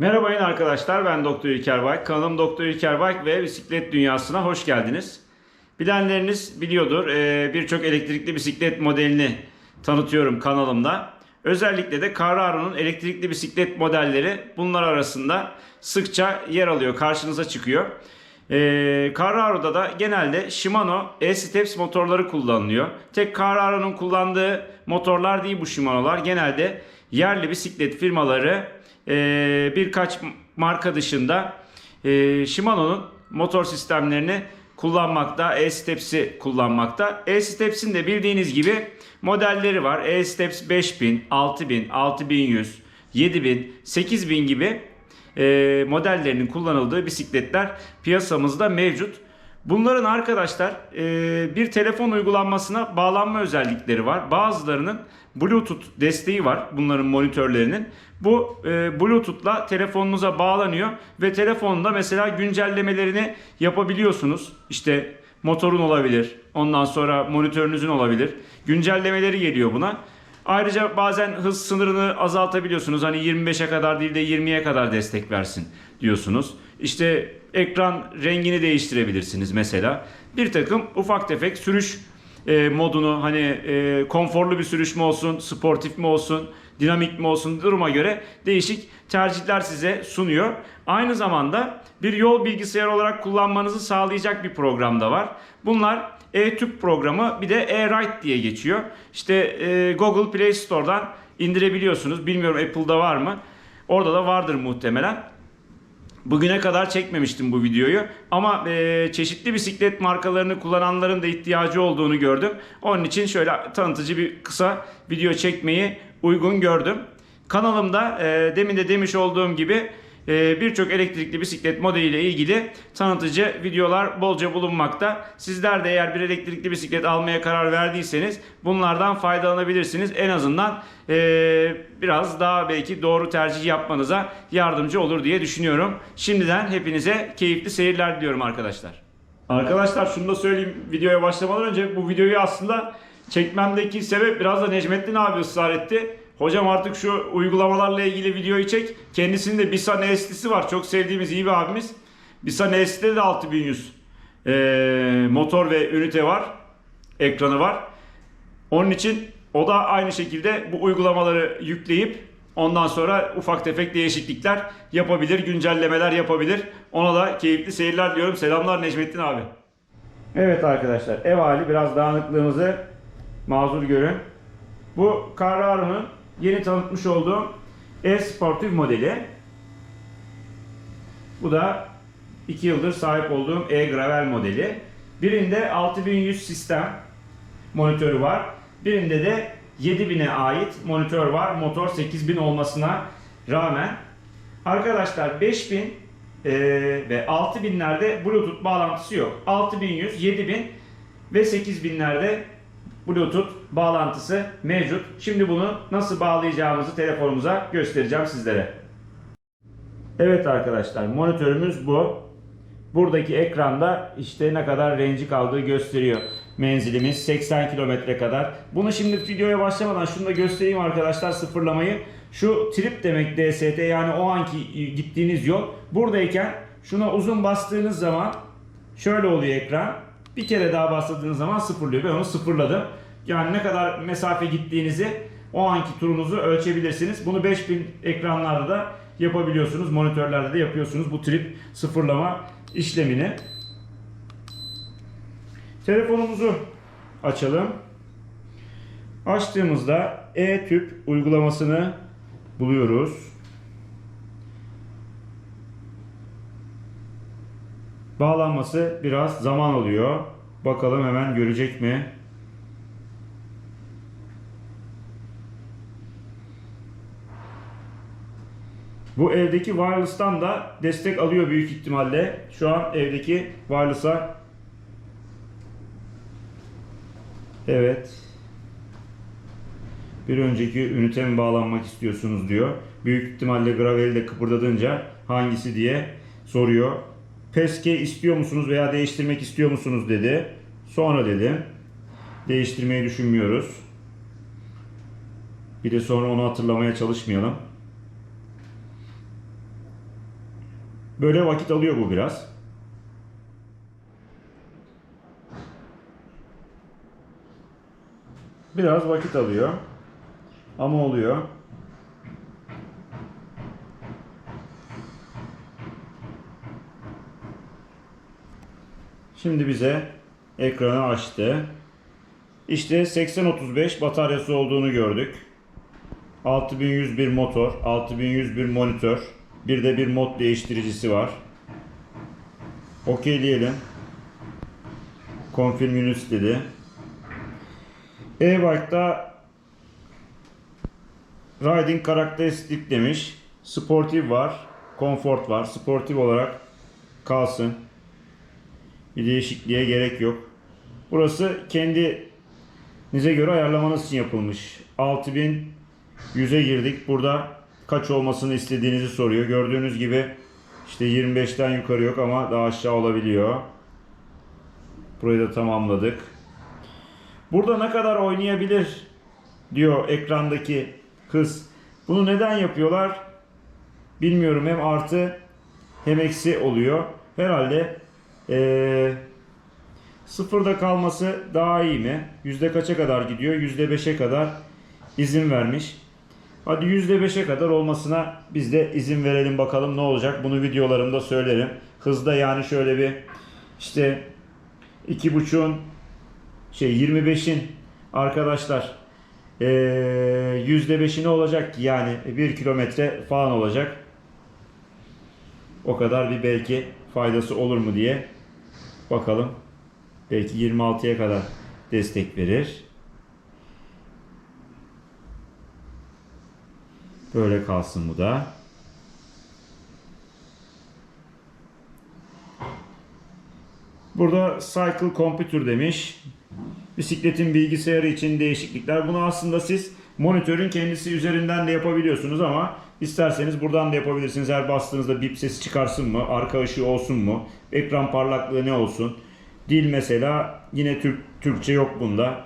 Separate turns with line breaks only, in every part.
Merhaba yine arkadaşlar ben Doktor İlker Bayk. Kanalım Doktor İlker Bayk ve bisiklet dünyasına hoş geldiniz. Bilenleriniz biliyordur e, birçok elektrikli bisiklet modelini tanıtıyorum kanalımda. Özellikle de Carraro'nun elektrikli bisiklet modelleri bunlar arasında sıkça yer alıyor, karşınıza çıkıyor. E, Carraro'da da genelde Shimano E-Steps motorları kullanılıyor. Tek Carraro'nun kullandığı motorlar değil bu Shimano'lar. Genelde yerli bisiklet firmaları e, birkaç marka dışında e, Shimano'nun motor sistemlerini kullanmakta, E-Steps'i kullanmakta. E-Steps'in de bildiğiniz gibi modelleri var. E-Steps 5000, 6000, 6100, 7000, 8000 gibi e, modellerinin kullanıldığı bisikletler piyasamızda mevcut. Bunların arkadaşlar bir telefon uygulanmasına bağlanma özellikleri var. Bazılarının Bluetooth desteği var bunların monitörlerinin. Bu e, Bluetooth'la telefonunuza bağlanıyor ve telefonda mesela güncellemelerini yapabiliyorsunuz. İşte motorun olabilir, ondan sonra monitörünüzün olabilir. Güncellemeleri geliyor buna. Ayrıca bazen hız sınırını azaltabiliyorsunuz. Hani 25'e kadar değil de 20'ye kadar destek versin diyorsunuz. İşte ekran rengini değiştirebilirsiniz mesela. Bir takım ufak tefek sürüş e, modunu hani e, konforlu bir sürüş mü olsun, sportif mi olsun, dinamik mi olsun duruma göre değişik tercihler size sunuyor. Aynı zamanda bir yol bilgisayarı olarak kullanmanızı sağlayacak bir program da var. Bunlar e-Tüp programı bir de e-Ride diye geçiyor. İşte e, Google Play Store'dan indirebiliyorsunuz. Bilmiyorum Apple'da var mı? Orada da vardır muhtemelen. Bugüne kadar çekmemiştim bu videoyu ama e, çeşitli bisiklet markalarını kullananların da ihtiyacı olduğunu gördüm. Onun için şöyle tanıtıcı bir kısa video çekmeyi uygun gördüm. Kanalımda e, demin de demiş olduğum gibi birçok elektrikli bisiklet modeliyle ilgili tanıtıcı videolar bolca bulunmakta. Sizler de eğer bir elektrikli bisiklet almaya karar verdiyseniz bunlardan faydalanabilirsiniz. En azından e, biraz daha belki doğru tercih yapmanıza yardımcı olur diye düşünüyorum. Şimdiden hepinize keyifli seyirler diliyorum arkadaşlar. Arkadaşlar şunu da söyleyeyim videoya başlamadan önce bu videoyu aslında çekmemdeki sebep biraz da Necmettin abi ısrar etti. Hocam artık şu uygulamalarla ilgili videoyu çek. Kendisinin de Bisa Nestisi var. Çok sevdiğimiz iyi bir abimiz. Bisa Nesti'de de 6100 ee, motor ve ünite var. Ekranı var. Onun için o da aynı şekilde bu uygulamaları yükleyip ondan sonra ufak tefek değişiklikler yapabilir, güncellemeler yapabilir. Ona da keyifli seyirler diliyorum. Selamlar Necmettin abi. Evet arkadaşlar ev hali biraz dağınıklığımızı mazur görün. Bu Carraro'nun yeni tanıtmış olduğum e-sportif modeli. Bu da 2 yıldır sahip olduğum e-gravel modeli. Birinde 6100 sistem monitörü var. Birinde de 7000'e ait monitör var. Motor 8000 olmasına rağmen. Arkadaşlar 5000 e, ve 6000'lerde Bluetooth bağlantısı yok. 6100, 7000 ve 8000'lerde Bluetooth bağlantısı mevcut. Şimdi bunu nasıl bağlayacağımızı telefonumuza göstereceğim sizlere. Evet arkadaşlar monitörümüz bu. Buradaki ekranda işte ne kadar range'i kaldığı gösteriyor. Menzilimiz 80 kilometre kadar. Bunu şimdi videoya başlamadan şunu da göstereyim arkadaşlar sıfırlamayı. Şu trip demek DST yani o anki gittiğiniz yol. Buradayken şuna uzun bastığınız zaman şöyle oluyor ekran. Bir kere daha bastırdığınız zaman sıfırlıyor. Ben onu sıfırladım. Yani ne kadar mesafe gittiğinizi o anki turunuzu ölçebilirsiniz. Bunu 5000 ekranlarda da yapabiliyorsunuz. Monitörlerde de yapıyorsunuz bu trip sıfırlama işlemini. Telefonumuzu açalım. Açtığımızda e-tüp uygulamasını buluyoruz. Bağlanması biraz zaman alıyor. Bakalım hemen görecek mi? Bu evdeki wireless'tan da destek alıyor büyük ihtimalle. Şu an evdeki wireless'a Evet. Bir önceki ünite mi bağlanmak istiyorsunuz diyor. Büyük ihtimalle graveli de kıpırdadınca hangisi diye soruyor. Peske istiyor musunuz veya değiştirmek istiyor musunuz dedi. Sonra dedim. Değiştirmeyi düşünmüyoruz. Bir de sonra onu hatırlamaya çalışmayalım. Böyle vakit alıyor bu biraz. Biraz vakit alıyor. Ama oluyor. Şimdi bize ekranı açtı. İşte 8035 bataryası olduğunu gördük. 6101 motor, 6101 monitör, bir de bir mod değiştiricisi var. Okeyleyelim. Confirm Units dedi. E-Bike'da Riding karakteristik demiş. Sportif var. Comfort var. Sportif olarak kalsın. Bir değişikliğe gerek yok. Burası kendinize göre ayarlamanız için yapılmış. 6100'e girdik. Burada kaç olmasını istediğinizi soruyor. Gördüğünüz gibi işte 25'ten yukarı yok ama daha aşağı olabiliyor. Burayı da tamamladık. Burada ne kadar oynayabilir diyor ekrandaki kız. Bunu neden yapıyorlar? Bilmiyorum. Hem artı hem eksi oluyor. Herhalde ee, sıfırda kalması daha iyi mi? Yüzde kaça kadar gidiyor? Yüzde beşe kadar izin vermiş. Hadi yüzde beşe kadar olmasına biz de izin verelim bakalım ne olacak. Bunu videolarımda söylerim. Hızda yani şöyle bir işte iki buçuğun şey 25'in arkadaşlar yüzde beşi ne olacak ki yani bir kilometre falan olacak. O kadar bir belki faydası olur mu diye bakalım. Belki 26'ya kadar destek verir. Böyle kalsın bu da. Burada Cycle Computer demiş. Bisikletin bilgisayarı için değişiklikler. Bunu aslında siz monitörün kendisi üzerinden de yapabiliyorsunuz ama isterseniz buradan da yapabilirsiniz. Her bastığınızda bip sesi çıkarsın mı? Arka ışığı olsun mu? Ekran parlaklığı ne olsun? Dil mesela yine Türk Türkçe yok bunda.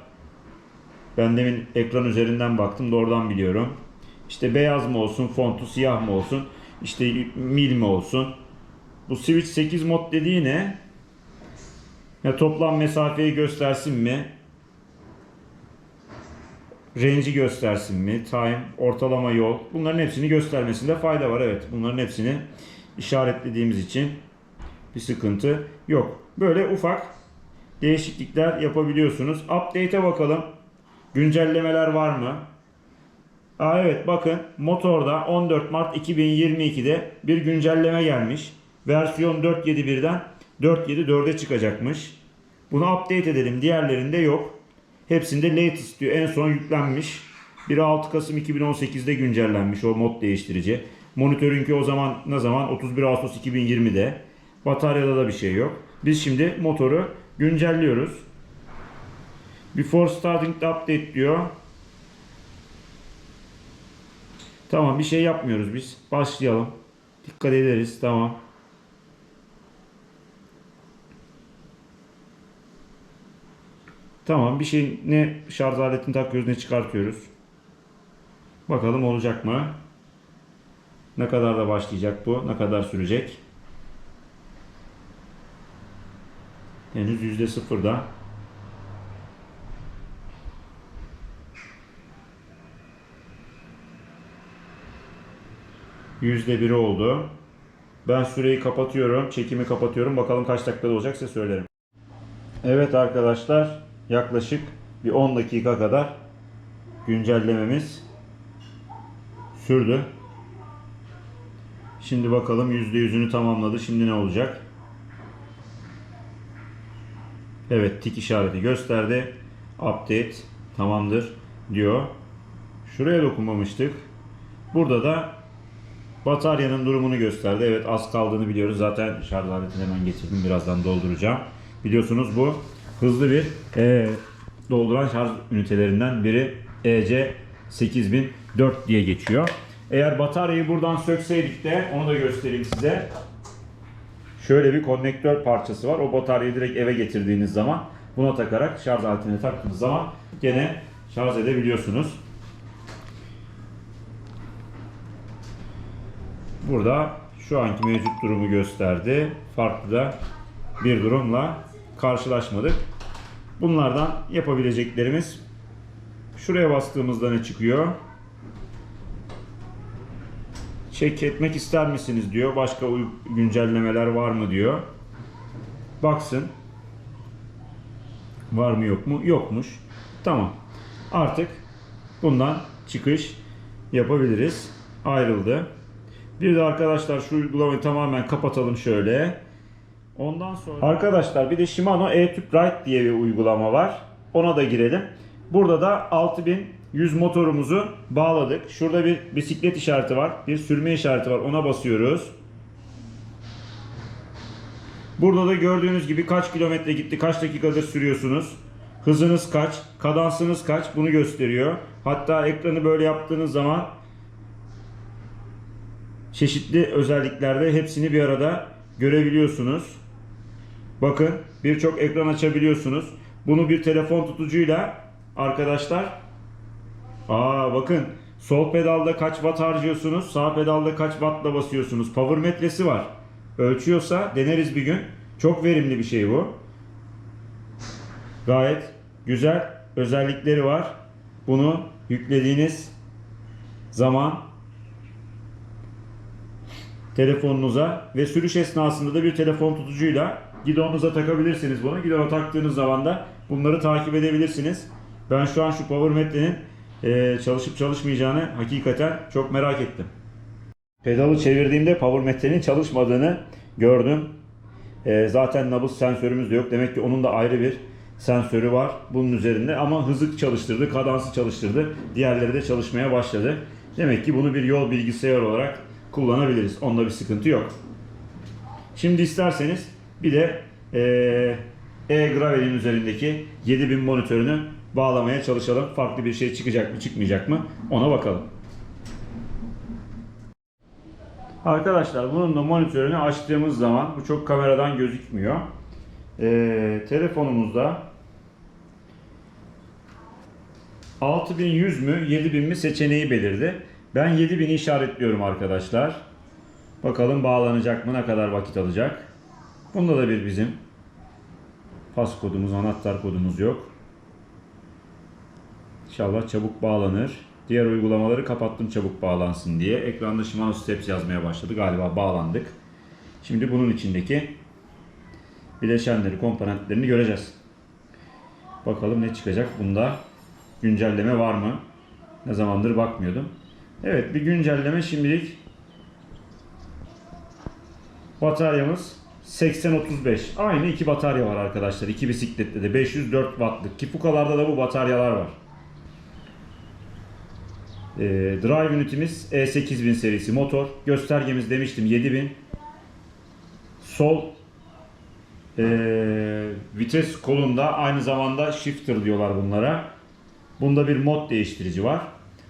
Ben demin ekran üzerinden baktım da oradan biliyorum. İşte beyaz mı olsun, fontu siyah mı olsun, işte mil mi olsun. Bu Switch 8 mod dediği ne? Ya toplam mesafeyi göstersin mi? Range'i göstersin mi? Time, ortalama yol. Bunların hepsini göstermesinde fayda var. Evet bunların hepsini işaretlediğimiz için bir sıkıntı yok. Böyle ufak değişiklikler yapabiliyorsunuz. Update'e bakalım. Güncellemeler var mı? Aa evet bakın motorda 14 Mart 2022'de bir güncelleme gelmiş. Versiyon 4.7.1'den 4.7.4'e çıkacakmış. Bunu update edelim. Diğerlerinde yok. Hepsinde latest diyor. En son yüklenmiş. Biri 6 Kasım 2018'de güncellenmiş o mod değiştirici. Monitörünki o zaman ne zaman? 31 Ağustos 2020'de. Bataryada da bir şey yok. Biz şimdi motoru güncelliyoruz. Before starting update diyor. Tamam bir şey yapmıyoruz biz. Başlayalım. Dikkat ederiz. Tamam. Tamam bir şey ne şarj aletini takıyoruz ne çıkartıyoruz. Bakalım olacak mı? Ne kadar da başlayacak bu? Ne kadar sürecek? Henüz yüzde sıfırda. Yüzde biri oldu. Ben süreyi kapatıyorum. Çekimi kapatıyorum. Bakalım kaç dakikada olacak size söylerim. Evet arkadaşlar yaklaşık bir 10 dakika kadar güncellememiz sürdü. Şimdi bakalım %100'ünü tamamladı. Şimdi ne olacak? Evet tik işareti gösterdi. Update tamamdır diyor. Şuraya dokunmamıştık. Burada da bataryanın durumunu gösterdi. Evet az kaldığını biliyoruz. Zaten şarj aletini hemen getirdim. Birazdan dolduracağım. Biliyorsunuz bu hızlı bir e, dolduran şarj ünitelerinden biri EC 8004 diye geçiyor. Eğer bataryayı buradan sökseydik de onu da göstereyim size. Şöyle bir konnektör parçası var. O bataryayı direkt eve getirdiğiniz zaman buna takarak şarj aletine taktığınız zaman gene şarj edebiliyorsunuz. Burada şu anki mevcut durumu gösterdi. Farklı da bir durumla karşılaşmadık. Bunlardan yapabileceklerimiz şuraya bastığımızda ne çıkıyor? Çek etmek ister misiniz diyor. Başka güncellemeler var mı diyor. Baksın. Var mı yok mu? Yokmuş. Tamam. Artık bundan çıkış yapabiliriz. Ayrıldı. Bir de arkadaşlar şu uygulamayı tamamen kapatalım şöyle. Ondan sonra arkadaşlar bir de Shimano E-Tüp Ride diye bir uygulama var. Ona da girelim. Burada da 6100 motorumuzu bağladık. Şurada bir bisiklet işareti var. Bir sürme işareti var. Ona basıyoruz. Burada da gördüğünüz gibi kaç kilometre gitti, kaç dakikadır sürüyorsunuz. Hızınız kaç, kadansınız kaç bunu gösteriyor. Hatta ekranı böyle yaptığınız zaman çeşitli özelliklerde hepsini bir arada görebiliyorsunuz. Bakın birçok ekran açabiliyorsunuz. Bunu bir telefon tutucuyla arkadaşlar Aa bakın sol pedalda kaç watt harcıyorsunuz, sağ pedalda kaç wattla basıyorsunuz. Power metresi var. Ölçüyorsa deneriz bir gün. Çok verimli bir şey bu. Gayet güzel özellikleri var. Bunu yüklediğiniz zaman telefonunuza ve sürüş esnasında da bir telefon tutucuyla gidonunuza takabilirsiniz bunu. Gidona taktığınız zaman da bunları takip edebilirsiniz. Ben şu an şu power metrenin eee, çalışıp çalışmayacağını hakikaten çok merak ettim. Pedalı çevirdiğimde power metrenin çalışmadığını gördüm. Eee, zaten nabız sensörümüz de yok. Demek ki onun da ayrı bir sensörü var bunun üzerinde. Ama hızı çalıştırdı, kadansı çalıştırdı. Diğerleri de çalışmaya başladı. Demek ki bunu bir yol bilgisayar olarak kullanabiliriz. Onda bir sıkıntı yok. Şimdi isterseniz bir de e-Gravel'in üzerindeki 7000 monitörünü bağlamaya çalışalım. Farklı bir şey çıkacak mı çıkmayacak mı ona bakalım. Arkadaşlar bunun da monitörünü açtığımız zaman bu çok kameradan gözükmüyor. Ee, telefonumuzda 6100 mü 7000 mi seçeneği belirdi. Ben 7000'i işaretliyorum arkadaşlar. Bakalım bağlanacak mı ne kadar vakit alacak. Bunda da bir bizim pas kodumuz anahtar kodumuz yok. İnşallah çabuk bağlanır. Diğer uygulamaları kapattım çabuk bağlansın diye. Ekranda Shimano Steps yazmaya başladı. Galiba bağlandık. Şimdi bunun içindeki bileşenleri, komponentlerini göreceğiz. Bakalım ne çıkacak. Bunda güncelleme var mı? Ne zamandır bakmıyordum. Evet bir güncelleme şimdilik bataryamız 80-35. Aynı iki batarya var arkadaşlar. İki bisiklette de 504 wattlık. Kifukalarda da bu bataryalar var. Ee, drive unitimiz E8000 serisi motor. Göstergemiz demiştim 7000. Sol ee, vites kolunda aynı zamanda shifter diyorlar bunlara. Bunda bir mod değiştirici var.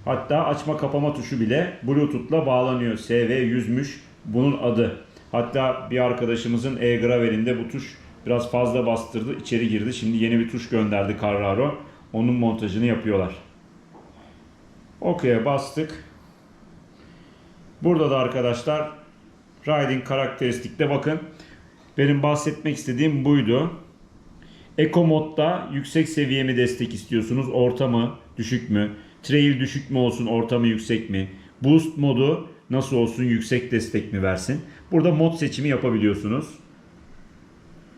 Hatta açma kapama tuşu bile Bluetooth'la bağlanıyor. SV100'müş bunun adı. Hatta bir arkadaşımızın e-Gravel'inde bu tuş biraz fazla bastırdı, içeri girdi. Şimdi yeni bir tuş gönderdi Carraro. Onun montajını yapıyorlar. OK'ye bastık. Burada da arkadaşlar Riding karakteristikte bakın. Benim bahsetmek istediğim buydu. Eco modda yüksek seviye mi destek istiyorsunuz? Orta mı? Düşük mü? Trail düşük mü olsun? Orta mı? Yüksek mi? Boost modu nasıl olsun? Yüksek destek mi versin? Burada mod seçimi yapabiliyorsunuz.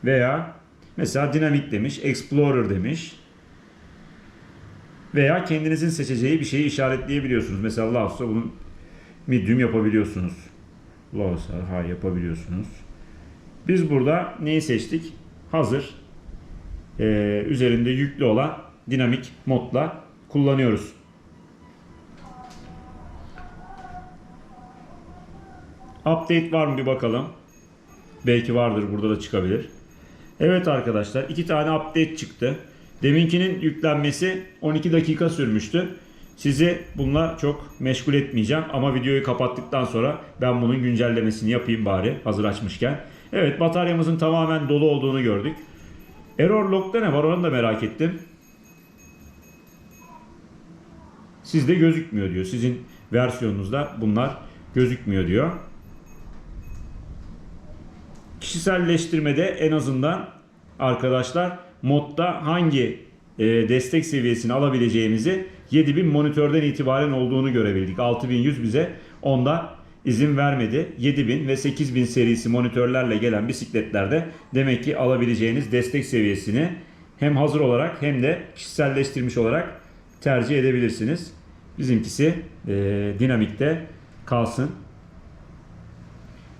Veya mesela dinamik demiş, Explorer demiş. Veya kendinizin seçeceği bir şeyi işaretleyebiliyorsunuz. Mesela Laos'ta bunun medium yapabiliyorsunuz. Laos'a high yapabiliyorsunuz. Biz burada neyi seçtik? Hazır e, üzerinde yüklü olan dinamik modla kullanıyoruz. Update var mı bir bakalım. Belki vardır burada da çıkabilir. Evet arkadaşlar iki tane update çıktı. Deminkinin yüklenmesi 12 dakika sürmüştü. Sizi bununla çok meşgul etmeyeceğim ama videoyu kapattıktan sonra ben bunun güncellemesini yapayım bari hazır açmışken. Evet bataryamızın tamamen dolu olduğunu gördük. Error log'da ne var onu da merak ettim. Sizde gözükmüyor diyor. Sizin versiyonunuzda bunlar gözükmüyor diyor. Kişiselleştirmede en azından arkadaşlar modda hangi e, destek seviyesini alabileceğimizi 7000 monitörden itibaren olduğunu görebildik. 6100 bize onda izin vermedi. 7000 ve 8000 serisi monitörlerle gelen bisikletlerde demek ki alabileceğiniz destek seviyesini hem hazır olarak hem de kişiselleştirmiş olarak tercih edebilirsiniz. Bizimkisi e, dinamikte kalsın.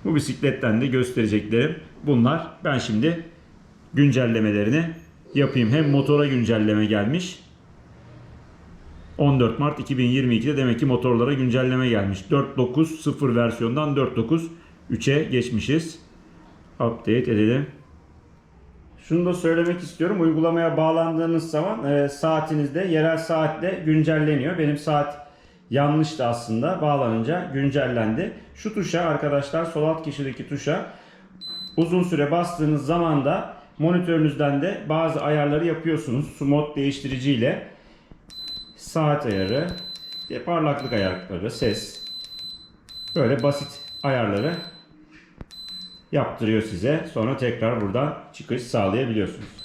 Bu bisikletten de göstereceklerim bunlar. Ben şimdi güncellemelerini yapayım. Hem motora güncelleme gelmiş. 14 Mart 2022'de demek ki motorlara güncelleme gelmiş. 4.9.0 versiyondan 4.9.3'e geçmişiz. Update edelim. Şunu da söylemek istiyorum. Uygulamaya bağlandığınız zaman e, saatinizde yerel saatle güncelleniyor. Benim saat yanlıştı aslında. Bağlanınca güncellendi. Şu tuşa arkadaşlar sol alt köşedeki tuşa uzun süre bastığınız zaman da monitörünüzden de bazı ayarları yapıyorsunuz. Su mod değiştiriciyle saat ayarı, parlaklık ayarları, ses böyle basit ayarları yaptırıyor size. Sonra tekrar buradan çıkış sağlayabiliyorsunuz.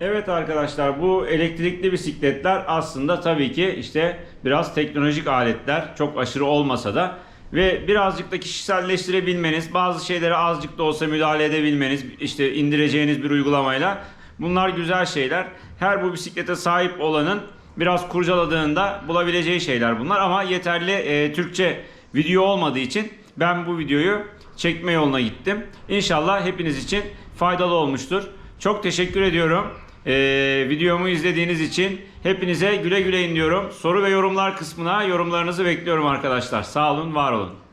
Evet arkadaşlar bu elektrikli bisikletler aslında tabii ki işte biraz teknolojik aletler çok aşırı olmasa da ve birazcık da kişiselleştirebilmeniz, bazı şeylere azıcık da olsa müdahale edebilmeniz, işte indireceğiniz bir uygulamayla bunlar güzel şeyler. Her bu bisiklete sahip olanın biraz kurcaladığında bulabileceği şeyler bunlar ama yeterli e, Türkçe video olmadığı için ben bu videoyu çekme yoluna gittim. İnşallah hepiniz için faydalı olmuştur. Çok teşekkür ediyorum. Ee, videomu izlediğiniz için hepinize güle güle diyorum. Soru ve yorumlar kısmına yorumlarınızı bekliyorum arkadaşlar. Sağ olun, var olun.